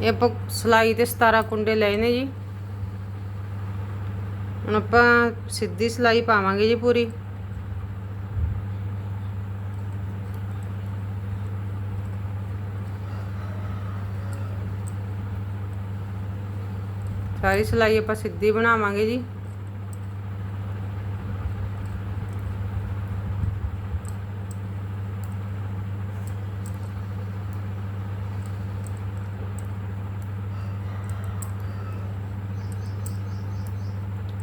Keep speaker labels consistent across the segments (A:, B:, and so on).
A: ਇਹ ਆਪਾਂ ਸਲਾਈ ਤੇ 17 ਕੁੰਡੇ ਲਏ ਨੇ ਜੀ। ਹੁਣ ਆਪਾਂ ਸਿੱਧੀ ਸਲਾਈ ਪਾਵਾਂਗੇ ਜੀ ਪੂਰੀ। ਸਾਰੀ ਸਲਾਈ ਆਪਾਂ ਸਿੱਧੀ ਬਣਾਵਾਂਗੇ ਜੀ।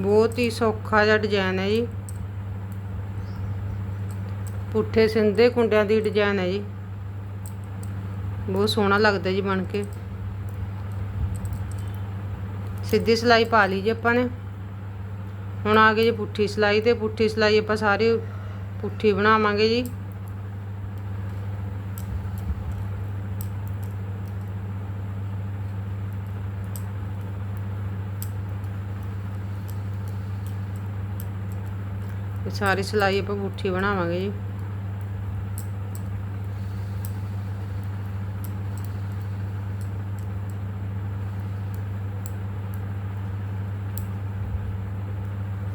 A: ਬਹੁਤ ਹੀ ਸੌਖਾ ਜਿਹਾ ਡਿਜ਼ਾਈਨ ਹੈ ਜੀ। ਪੁੱਠੇ ਸਿੰਧੇ ਕੁੰਡਿਆਂ ਦੀ ਡਿਜ਼ਾਈਨ ਹੈ ਜੀ। ਬਹੁਤ ਸੋਹਣਾ ਲੱਗਦਾ ਜੀ ਬਣ ਕੇ। ਸਿੱਧੀ ਸਲਾਈ ਪਾ ਲਈ ਜੀ ਆਪਾਂ ਨੇ। ਹੁਣ ਆ ਗਏ ਜੀ ਪੁੱਠੀ ਸਲਾਈ ਤੇ ਪੁੱਠੀ ਸਲਾਈ ਆਪਾਂ ਸਾਰੇ ਪੁੱਠੀ ਬਣਾਵਾਂਗੇ ਜੀ। ਇਹ ਸਾਰੀ ਸਲਾਈ ਆਪਾਂ ਪੁੱਠੀ ਬਣਾਵਾਂਗੇ ਜੀ।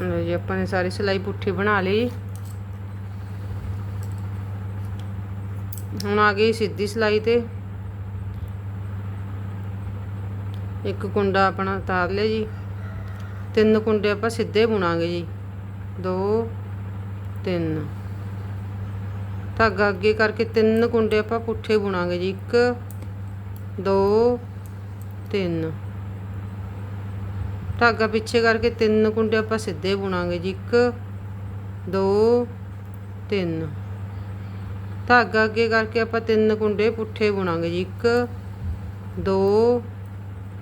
A: ਲਓ ਜੀ, ਆਪਾਂ ਨੇ ਸਾਰੀ ਸਲਾਈ ਪੁੱਠੀ ਬਣਾ ਲਈ। ਹੁਣ ਆ ਗਈ ਸਿੱਧੀ ਸਲਾਈ ਤੇ। ਇੱਕ ਕੁੰਡਾ ਆਪਣਾ ਉਤਾਰ ਲਿਆ ਜੀ। ਤਿੰਨ ਕੁੰਡੇ ਆਪਾਂ ਸਿੱਧੇ ਬੁਣਾਂਗੇ ਜੀ। ਦੋ, ਤਿੰਨ। ਧਾਗਾ ਅੱਗੇ ਕਰਕੇ ਤਿੰਨ ਕੁੰਡੇ ਆਪਾਂ ਪੁੱਠੇ ਬੁਣਾਂਗੇ ਜੀ। ਇੱਕ, ਦੋ, ਤਿੰਨ। ਧਾਗਾ ਪਿੱਛੇ ਕਰਕੇ ਤਿੰਨ ਕੁੰਡੇ ਆਪਾਂ ਸਿੱਧੇ ਬੁਣਾਂਗੇ ਜੀ। ਇੱਕ, ਦੋ, ਤਿੰਨ। ਧਾਗਾ ਅੱਗੇ ਕਰਕੇ ਆਪਾਂ ਤਿੰਨ ਕੁੰਡੇ ਪੁੱਠੇ ਬੁਣਾਂਗੇ ਜੀ। ਇੱਕ, ਦੋ,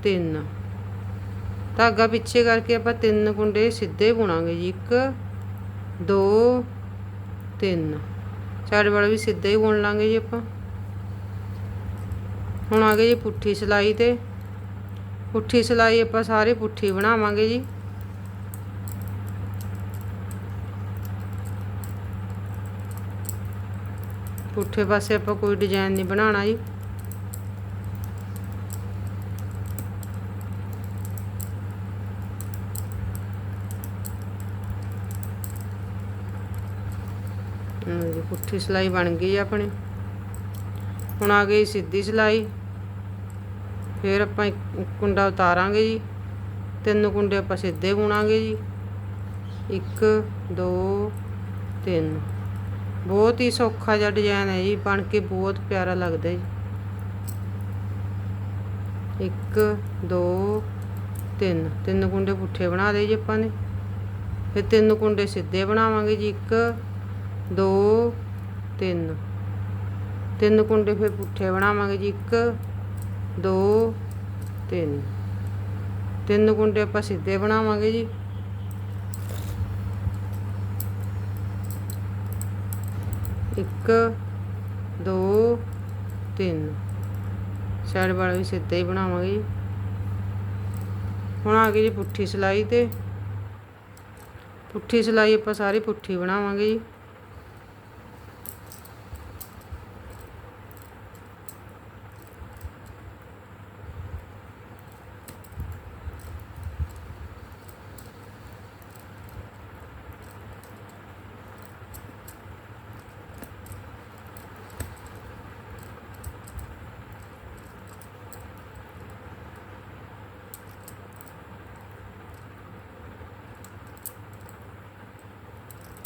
A: ਤਿੰਨ। ਧਾਗਾ ਪਿੱਛੇ ਕਰਕੇ ਆਪਾਂ ਤਿੰਨ ਕੁੰਡੇ ਸਿੱਧੇ ਬੁਣਾਂਗੇ ਜੀ। ਇੱਕ ਦੋ, ਤਿੰਨ। ਸਾਈਡ ਵਾਲਾ ਵੀ ਸਿੱਧਾ ਹੀ ਬੁਣ ਲਾਂਗੇ ਜੀ ਆਪਾਂ। ਹੁਣ ਆ ਗਏ ਜੀ ਪੁੱਠੀ ਸਲਾਈ ਤੇ। ਪੁੱਠੀ ਸਲਾਈ ਆਪਾਂ ਸਾਰੇ ਪੁੱਠੀ ਬਣਾਵਾਂਗੇ ਜੀ। ਪੁੱਠੇ ਪਾਸੇ ਆਪਾਂ ਕੋਈ ਡਿਜ਼ਾਈਨ ਨਹੀਂ ਬਣਾਉਣਾ ਜੀ ਲਓ ਜੀ ਪੁੱਠੀ ਸਲਾਈ ਬਣ ਗਈ ਆਪਣੀ। ਹੁਣ ਆ ਗਈ ਸਿੱਧੀ ਸਲਾਈ। ਫਿਰ ਆਪਾਂ ਇੱਕ ਕੁੰਡਾ ਉਤਾਰਾਂਗੇ ਜੀ। ਤਿੰਨ ਕੁੰਡੇ ਆਪਾਂ ਸਿੱਧੇ ਬੁਣਾਂਗੇ ਜੀ। ਇੱਕ, ਦੋ, ਤਿੰਨ। ਬਹੁਤ ਹੀ ਸੌਖਾ ਜਿਹਾ ਡਿਜ਼ਾਈਨ ਹੈ ਜੀ। ਬਣ ਕੇ ਬਹੁਤ ਪਿਆਰਾ ਲੱਗਦਾ ਜੀ। ਇੱਕ, ਦੋ, ਤਿੰਨ। ਤਿੰਨ ਕੁੰਡੇ ਪੁੱਠੇ ਬਣਾ ਲਏ ਜੀ ਆਪਾਂ ਨੇ। ਫਿਰ ਤਿੰਨ ਕੁੰਡੇ ਸਿੱਧੇ ਬਣਾਵਾਂਗੇ ਜੀ। ਇੱਕ, ਦੋ ਤਿੰਨ। ਤਿੰਨ ਕੁੰਡੇ ਫਿਰ ਪੁੱਠੇ ਬਣਾਵਾਂਗੇ ਜੀ। ਇੱਕ, ਦੋ, ਤਿੰਨ। ਤਿੰਨ ਕੁੰਡੇ ਆਪਾਂ ਸਿੱਧੇ ਬਣਾਵਾਂਗੇ ਜੀ। ਇੱਕ, ਦੋ, ਤਿੰਨ। ਸਾਈਡ ਵਾਲਾ ਵੀ ਸਿੱਧਾ ਹੀ ਬਣਾਵਾਂਗੇ ਜੀ। ਹੁਣ ਆ ਗਈ ਜੀ ਪੁੱਠੀ ਸਲਾਈ ਤੇ। ਪੁੱਠੀ ਸਲਾਈ ਆਪਾਂ ਸਾਰੀ ਪੁੱਠੀ ਬਣਾਵਾਂਗੇ ਜੀ।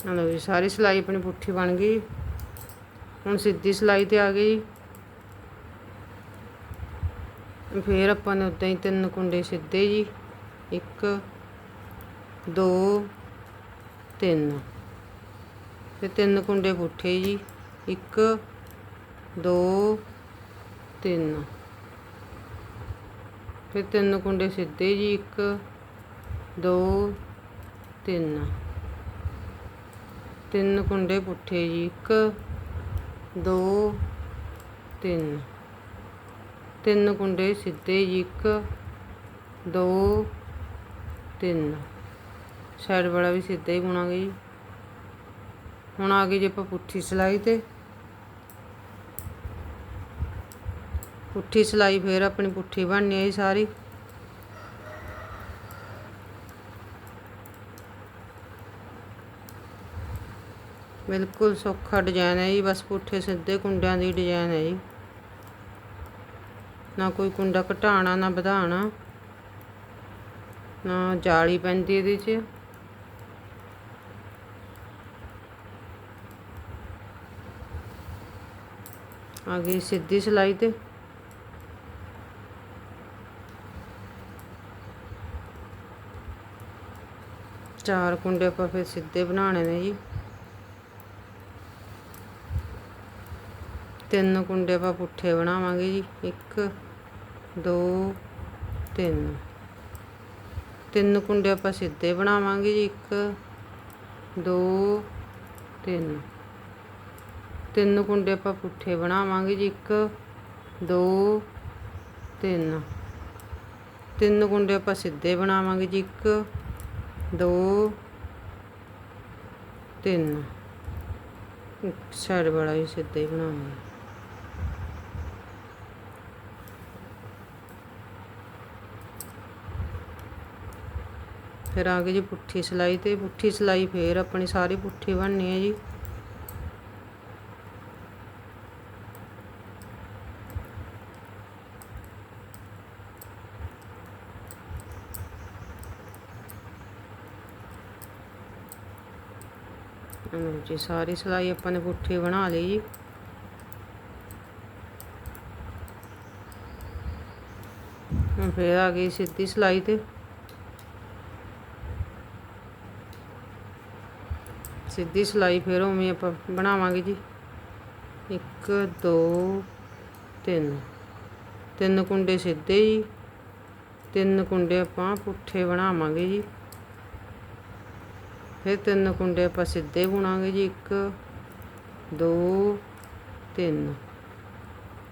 A: ਲਓ ਜੀ, ਸਾਰੀ ਸਿਲਾਈ ਆਪਣੀ ਪੁੱਠੀ ਬਣ ਗਈ। ਹੁਣ ਸਿੱਧੀ ਸਿਲਾਈ ਤੇ ਆ ਗਈ। ਫਿਰ ਆਪਾਂ ਨੇ ਉਦਾਂ ਹੀ ਤਿੰਨ ਕੁੰਡੇ ਸਿੱਧੇ ਜੀ। ਇੱਕ, ਦੋ, ਤਿੰਨ। ਤੇ ਤਿੰਨ ਕੁੰਡੇ ਪੁੱਠੇ ਜੀ। ਇੱਕ, ਦੋ, ਤਿੰਨ। ਫਿਰ ਤਿੰਨ ਕੁੰਡੇ ਸਿੱਧੇ ਜੀ। 1 2 3 ਤਿੰਨ ਕੁੰਡੇ ਪੁੱਠੇ ਜੀ 1 2 3 ਤਿੰਨ ਕੁੰਡੇ ਸਿੱਧੇ ਜੀ 1 2 3 ਸਾਈਡ ਵਾਲਾ ਵੀ ਸਿੱਧਾ ਹੀ ਬੁਣਾਂਗੇ ਜੀ। ਹੁਣ ਆ ਗਏ ਜੀ ਆਪਾਂ ਪੁੱਠੀ ਸਿਲਾਈ ਤੇ। ਪੁੱਠੀ ਸਿਲਾਈ ਫੇਰ ਆਪਣੀ ਪੁੱਠੀ ਬਣਨੀ ਹੈ ਜੀ ਸਾਰੀ। ਬਿਲਕੁਲ ਸੌਖਾ ਡਿਜ਼ਾਈਨ ਹੈ ਜੀ, ਬਸ ਪੁੱਠੇ ਸਿੱਧੇ ਕੁੰਡਿਆਂ ਦੀ ਡਿਜ਼ਾਈਨ ਹੈ ਜੀ। ਨਾ ਕੋਈ ਕੁੰਡਾ ਘਟਾਣਾ ਨਾ ਵਧਾਣਾ ਨਾ ਜਾਲੀ ਪੈਂਦੀ ਇਹਦੇ 'ਚ। ਆ ਸਿੱਧੀ ਸਿਲਾਈ ਤੇ। ਚਾਰ ਕੁੰਡੇ ਆਪਾਂ ਫਿਰ ਸਿੱਧੇ ਬਣਾਉਣੇ ਨੇ ਜੀ। ਤਿੰਨ ਕੁੰਡੇ ਆਪਾਂ ਪੁੱਠੇ ਬਣਾਵਾਂਗੇ ਜੀ। 1 2 3 ਤਿੰਨ ਕੁੰਡੇ ਆਪਾਂ ਸਿੱਧੇ ਬਣਾਵਾਂਗੇ ਜੀ। 1 2 3 ਤਿੰਨ ਕੁੰਡੇ ਆਪਾਂ ਪੁੱਠੇ ਬਣਾਵਾਂਗੇ ਜੀ। 1 2 3 ਤਿੰਨ ਕੁੰਡੇ ਆਪਾਂ ਸਿੱਧੇ ਬਣਾਵਾਂਗੇ ਜੀ। 1 2 3 ਸਾਈਡ ਵਾਲਾ ਵੀ ਸਿੱਧਾ ਹੀ ਬਣਾਵਾਂਗੇ। ਫਿਰ ਆ ਗਈ ਜੀ ਪੁੱਠੀ ਸਿਲਾਈ ਤੇ ਪੁੱਠੀ ਸਿਲਾਈ ਫੇਰ ਆਪਣੀ ਸਾਰੀ ਪੁੱਠੀ ਬਣਨੀ ਹੈ ਜੀ। ਲਓ ਜੀ, ਸਾਰੀ ਸਿਲਾਈ ਆਪਾਂ ਨੇ ਪੁੱਠੀ ਬਣਾ ਲਈ ਜੀ। ਹੁਣ ਫੇਰ ਆ ਗਈ ਸਿੱਧੀ ਸਿਲਾਈ ਤੇ। ਸਿੱਧੀ ਸਿਲਾਈ ਫਿਰ ਉਵੇਂ ਆਪਾਂ ਬਣਾਵਾਂਗੇ ਜੀ। 1 2 3 ਤਿੰਨ ਕੁੰਡੇ ਸਿੱਧੇ ਜੀ। ਤਿੰਨ ਕੁੰਡੇ ਆਪਾਂ ਪੁੱਠੇ ਬਣਾਵਾਂਗੇ ਜੀ। ਫਿਰ ਤਿੰਨ ਕੁੰਡੇ ਆਪਾਂ ਸਿੱਧੇ ਬੁਣਾਂਗੇ ਜੀ। 1 2 3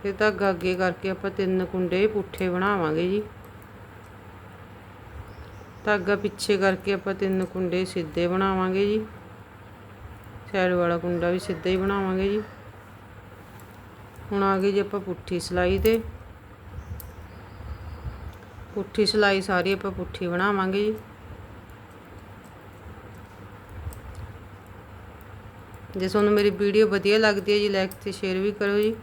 A: ਫਿਰ ਧਾਗਾ ਅੱਗੇ ਕਰਕੇ ਆਪਾਂ ਤਿੰਨ ਕੁੰਡੇ ਪੁੱਠੇ ਬਣਾਵਾਂਗੇ ਜੀ। ਧਾਗਾ ਪਿੱਛੇ ਕਰਕੇ ਆਪਾਂ ਤਿੰਨ ਕੁੰਡੇ ਸਿੱਧੇ ਬਣਾਵਾਂਗੇ ਜੀ। ਸਾਈਡ ਵਾਲਾ ਕੁੰਡਾ ਵੀ ਸਿੱਧਾ ਹੀ ਬਣਾਵਾਂਗੇ ਜੀ। ਹੁਣ ਆ ਗਈ ਜੀ ਆਪਾਂ ਪੁੱਠੀ ਸਿਲਾਈ ਤੇ। ਪੁੱਠੀ ਸਿਲਾਈ ਸਾਰੀ ਆਪਾਂ ਪੁੱਠੀ ਬਣਾਵਾਂਗੇ ਜੀ। ਜੇ ਤੁਹਾਨੂੰ ਮੇਰੀ ਵੀਡੀਓ ਵਧੀਆ ਲੱਗਦੀ ਹੈ ਜੀ ਲਾਈਕ ਤੇ ਸ਼ੇਅਰ ਵੀ ਕਰੋ ਜੀ।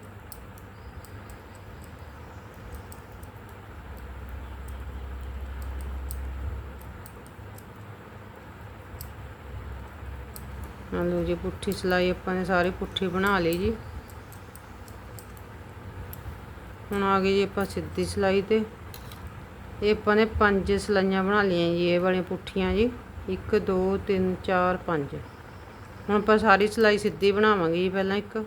A: ਆ ਲਓ ਜੀ ਪੁੱਠੀ ਸਿਲਾਈ ਆਪਾਂ ਨੇ ਸਾਰੀ ਪੁੱਠੀ ਬਣਾ ਲਈ ਜੀ। ਹੁਣ ਆ ਗਈ ਜੀ ਆਪਾਂ ਸਿੱਧੀ ਸਿਲਾਈ ਤੇ। ਇਹ ਆਪਾਂ ਨੇ ਪੰਜ ਸਿਲਾਈਆਂ ਬਣਾ ਲਈਆਂ ਜੀ, ਇਹ ਵਾਲੀਆਂ ਪੁੱਠੀਆਂ ਜੀ। 1 2 3 4 5 ਹੁਣ ਆਪਾਂ ਸਾਰੀ ਸਿਲਾਈ ਸਿੱਧੀ ਬਣਾਵਾਂਗੇ ਜੀ ਪਹਿਲਾਂ ਇੱਕ।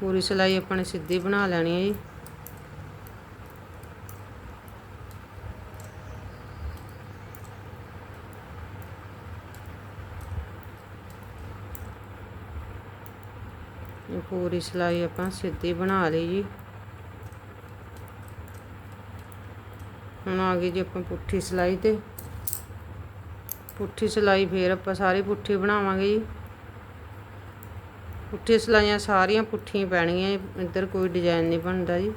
A: ਪੂਰੀ ਸਿਲਾਈ ਆਪਾਂ ਨੇ ਸਿੱਧੀ ਬਣਾ ਲੈਣੀ ਹੈ ਜੀ ਇਹ ਪੂਰੀ ਸਿਲਾਈ ਆਪਾਂ ਸਿੱਧੀ ਬਣਾ ਲਈ ਜੀ। ਹੁਣ ਆ ਗਈ ਜੀ ਆਪਾਂ ਪੁੱਠੀ ਸਿਲਾਈ ਤੇ। ਪੁੱਠੀ ਸਿਲਾਈ ਫੇਰ ਆਪਾਂ ਸਾਰੀ ਪੁੱਠੀ ਬਣਾਵਾਂਗੇ ਜੀ। ਪੁੱਠੀ ਸਿਲਾਈਆਂ ਸਾਰੀਆਂ ਪੁੱਠੀਆਂ ਪੈਣਗੀਆਂ ਇੱਧਰ ਕੋਈ ਡਿਜ਼ਾਈਨ ਨਹੀਂ ਬਣਦਾ ਜੀ।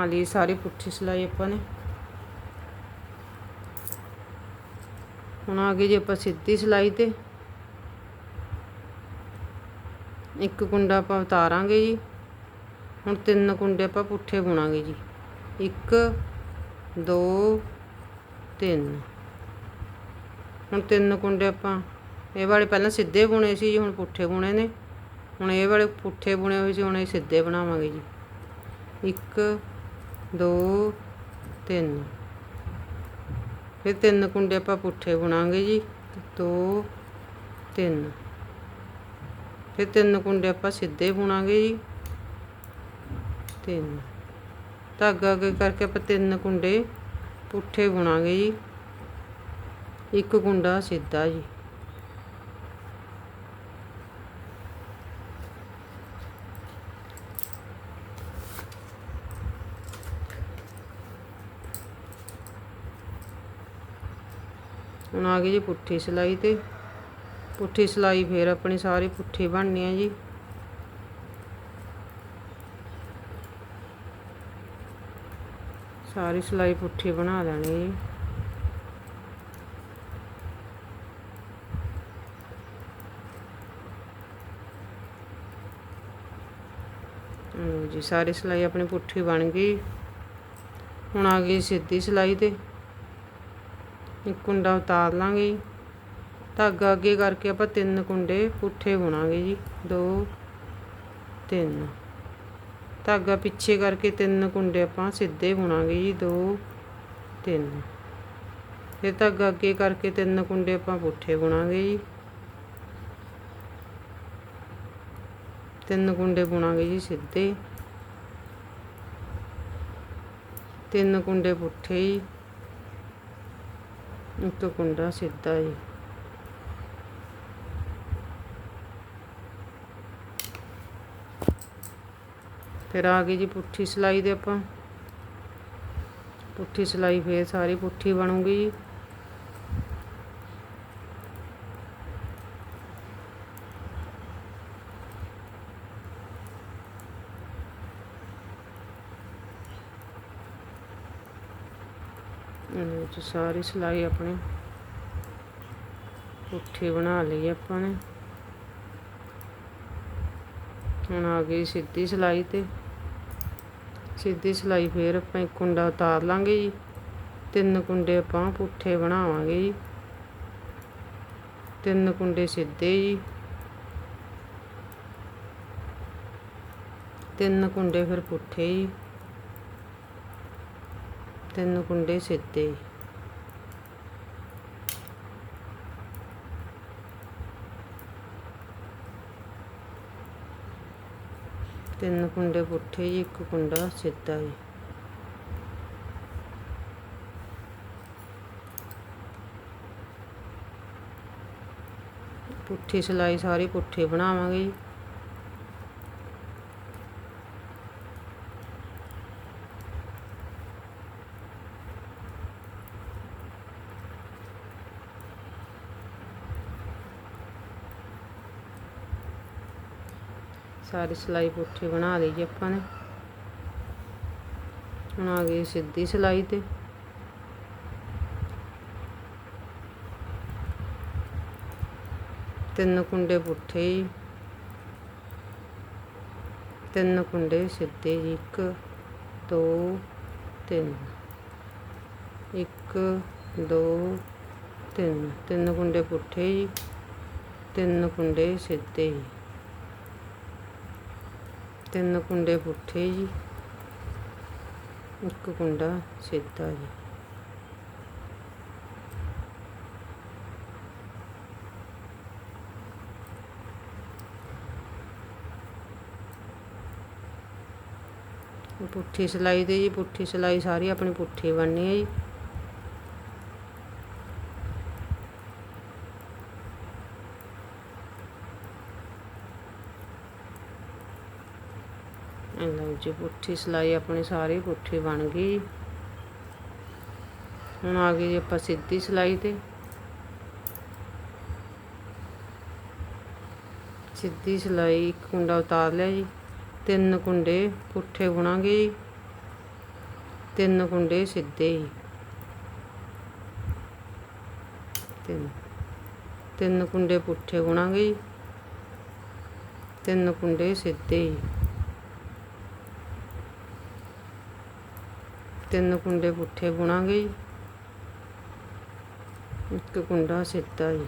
A: ਬਣਾ ਲਈ, ਸਾਰੀ ਪੁੱਠੀ ਸਿਲਾਈ ਆਪਾਂ ਨੇ। ਹੁਣ ਆ ਗਈ ਜੀ ਆਪਾਂ ਸਿੱਧੀ ਸਿਲਾਈ ਤੇ। ਇੱਕ ਕੁੰਡਾ ਆਪਾਂ ਉਤਾਰਾਂਗੇ ਜੀ। ਹੁਣ ਤਿੰਨ ਕੁੰਡੇ ਆਪਾਂ ਪੁੱਠੇ ਬੁਣਾਂਗੇ ਜੀ। 1 2 3 ਹੁਣ ਤਿੰਨ ਕੁੰਡੇ ਆਪਾਂ, ਇਹ ਵਾਲੇ ਪਹਿਲਾਂ ਸਿੱਧੇ ਬੁਣੇ ਸੀ ਜੀ, ਹੁਣ ਪੁੱਠੇ ਬੁਣੇ ਨੇ। ਹੁਣ ਇਹ ਵਾਲੇ ਪੁੱਠੇ ਬੁਣੇ ਹੋਏ ਸੀ, ਹੁਣ ਇਹ ਸਿੱਧੇ ਬਣਾਵਾਂਗੇ ਜੀ। ਇੱਕ ਦੋ, ਤਿੰਨ। ਫਿਰ ਤਿੰਨ ਕੁੰਡੇ ਆਪਾਂ ਪੁੱਠੇ ਬੁਣਾਂਗੇ ਜੀ। ਦੋ, ਤਿੰਨ। ਫਿਰ ਤਿੰਨ ਕੁੰਡੇ ਆਪਾਂ ਸਿੱਧੇ ਬੁਣਾਂਗੇ ਜੀ। ਤਿੰਨ। ਧਾਗਾ ਅੱਗੇ ਕਰਕੇ ਆਪਾਂ ਤਿੰਨ ਕੁੰਡੇ ਪੁੱਠੇ ਬੁਣਾਂਗੇ ਜੀ। ਇੱਕ ਕੁੰਡਾ ਸਿੱਧਾ ਜੀ। ਹੁਣ ਆ ਗਈ ਜੀ ਪੁੱਠੀ ਸਿਲਾਈ ਤੇ। ਪੁੱਠੀ ਸਿਲਾਈ ਫੇਰ ਆਪਣੀ ਸਾਰੀ ਪੁੱਠੀ ਬਣਨੀ ਹੈ ਜੀ। ਸਾਰੀ ਸਿਲਾਈ ਪੁੱਠੀ ਬਣਾ ਲੈਣੀ ਜੀ ਲਓ ਜੀ, ਸਾਰੀ ਸਿਲਾਈ ਆਪਣੀ ਪੁੱਠੀ ਬਣ ਗਈ। ਹੁਣ ਆ ਗਈ ਸਿੱਧੀ ਸਿਲਾਈ ਤੇ। ਇੱਕ ਕੁੰਡਾ ਉਤਾਰ ਲਾਂਗੇ ਧਾਗਾ ਅੱਗੇ ਕਰਕੇ ਆਪਾਂ ਤਿੰਨ ਕੁੰਡੇ ਪੁੱਠੇ ਬੁਣਾਂਗੇ ਜੀ। ਦੋ, ਤਿੰਨ। ਧਾਗਾ ਪਿੱਛੇ ਕਰਕੇ ਤਿੰਨ ਕੁੰਡੇ ਆਪਾਂ ਸਿੱਧੇ ਬੁਣਾਂਗੇ ਜੀ। ਦੋ, ਤਿੰਨ। ਫਿਰ ਧਾਗਾ ਅੱਗੇ ਕਰਕੇ ਤਿੰਨ ਕੁੰਡੇ ਆਪਾਂ ਪੁੱਠੇ ਬੁਣਾਂਗੇ ਜੀ। ਤਿੰਨ ਕੁੰਡੇ ਬੁਣਾਂਗੇ ਜੀ ਸਿੱਧੇ। ਤਿੰਨ ਕੁੰਡੇ ਪੁੱਠੇ ਜੀ। ਇੱਕ ਕੁੰਡਾ ਸਿੱਧਾ ਜੀ ਫਿਰ ਆ ਗਈ ਜੀ ਪੁੱਠੀ ਸਿਲਾਈ ਦੇ ਆਪਾਂ। ਪੁੱਠੀ ਸਿਲਾਈ ਫੇਰ ਸਾਰੀ ਪੁੱਠੀ ਬਣੂਗੀ ਜੀ। ਇਹਦੇ ਵਿੱਚ ਸਾਰੀ ਸਿਲਾਈ ਆਪਣੀ ਪੁੱਠੀ ਬਣਾ ਲਈ ਆਪਾਂ ਨੇ। ਹੁਣ ਆ ਗਈ ਸਿੱਧੀ ਸਿਲਾਈ ਤੇ। ਸਿੱਧੀ ਸਿਲਾਈ ਫੇਰ ਆਪਾਂ ਇੱਕ ਕੁੰਡਾ ਉਤਾਰ ਲਾਂਗੇ ਜੀ। ਤਿੰਨ ਕੁੰਡੇ ਆਪਾਂ ਪੁੱਠੇ ਬਣਾਵਾਂਗੇ ਜੀ। ਤਿੰਨ ਕੁੰਡੇ ਸਿੱਧੇ ਜੀ। ਤਿੰਨ ਕੁੰਡੇ ਫਿਰ ਪੁੱਠੇ ਜੀ। ਤਿੰਨ ਕੁੰਡੇ ਸਿੱਧੇ ਤਿੰਨ ਕੁੰਡੇ ਪੁੱਠੇ ਜੀ, ਇੱਕ ਕੁੰਡਾ ਸਿੱਧਾ ਜੀ। ਪੁੱਠੀ ਸਿਲਾਈ ਸਾਰੀ ਪੁੱਠੇ ਬਣਾਵਾਂਗੇ ਜੀ। ਸਾਰੀ ਸਿਲਾਈ ਪੁੱਠੀ ਬਣਾ ਲਈ ਜੀ ਆਪਾਂ ਨੇ। ਹੁਣ ਆ ਗਈ ਸਿੱਧੀ ਸਿਲਾਈ ਤੇ। ਤਿੰਨ ਕੁੰਡੇ ਪੁੱਠੇ ਜੀ। ਤਿੰਨ ਕੁੰਡੇ ਸਿੱਧੇ ਜੀ, ਇੱਕ, ਦੋ, ਤਿੰਨ। ਇੱਕ, ਦੋ, ਤਿੰਨ। ਤਿੰਨ ਕੁੰਡੇ ਪੁੱਠੇ ਜੀ। ਤਿੰਨ ਕੁੰਡੇ ਸਿੱਧੇ ਜੀ। ਤਿੰਨ ਕੁੰਡੇ ਪੁੱਠੇ ਜੀ। ਇੱਕ ਕੁੰਡਾ ਸਿੱਧਾ ਜੀ। ਪੁੱਠੀ ਸਿਲਾਈ ਦੇ ਜੀ, ਪੁੱਠੀ ਸਿਲਾਈ ਸਾਰੀ ਆਪਣੀ ਪੁੱਠੀ ਬਣਨੀ ਹੈ ਜੀ ਇਹ ਲਓ ਜੀ ਪੁੱਠੀ ਸਿਲਾਈ ਆਪਣੀ ਸਾਰੀ ਪੁੱਠੀ ਬਣ ਗਈ। ਹੁਣ ਆ ਗਈ ਜੀ ਆਪਾਂ ਸਿੱਧੀ ਸਿਲਾਈ ਤੇ। ਸਿੱਧੀ ਸਿਲਾਈ ਇੱਕ ਕੁੰਡਾ ਉਤਾਰ ਲਿਆ ਜੀ। ਤਿੰਨ ਕੁੰਡੇ ਪੁੱਠੇ ਬੁਣਾਂਗੇ ਜੀ। ਤਿੰਨ ਕੁੰਡੇ ਸਿੱਧੇ ਜੀ। ਤਿੰਨ। ਤਿੰਨ ਕੁੰਡੇ ਪੁੱਠੇ ਬੁਣਾਂਗੇ ਜੀ। ਤਿੰਨ ਕੁੰਡੇ ਸਿੱਧੇ ਜੀ। ਤਿੰਨ ਕੁੰਡੇ ਪੁੱਠੇ ਬੁਣਾਂਗੇ ਜੀ। ਇੱਕ ਕੁੰਡਾ ਸਿੱਧਾ ਜੀ।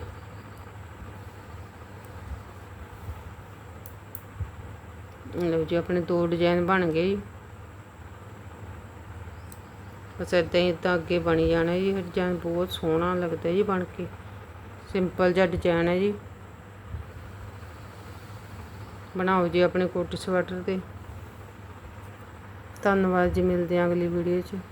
A: ਲਓ ਜੀ, ਆਪਣੇ ਦੋ ਡਿਜ਼ਾਈਨ ਬਣ ਗਏ ਜੀ। ਬਸ ਏਦਾਂ ਹੀ ਤਾਂ ਅੱਗੇ ਬਣੀ ਜਾਣਾ ਜੀ ਇਹ ਡਿਜ਼ਾਈਨ ਬਹੁਤ ਸੋਹਣਾ ਲੱਗਦਾ ਜੀ ਬਣ ਕੇ। ਸਿੰਪਲ ਜਿਹਾ ਡਿਜ਼ਾਈਨ ਹੈ ਜੀ। ਬਣਾਓ ਜੀ ਆਪਣੇ ਕੋਟੀ ਸਵੈਟਰ ਤੇ। ਧੰਨਵਾਦ ਜੀ ਮਿਲਦੇ ਹਾਂ ਅਗਲੀ ਵੀਡੀਓ 'ਚ।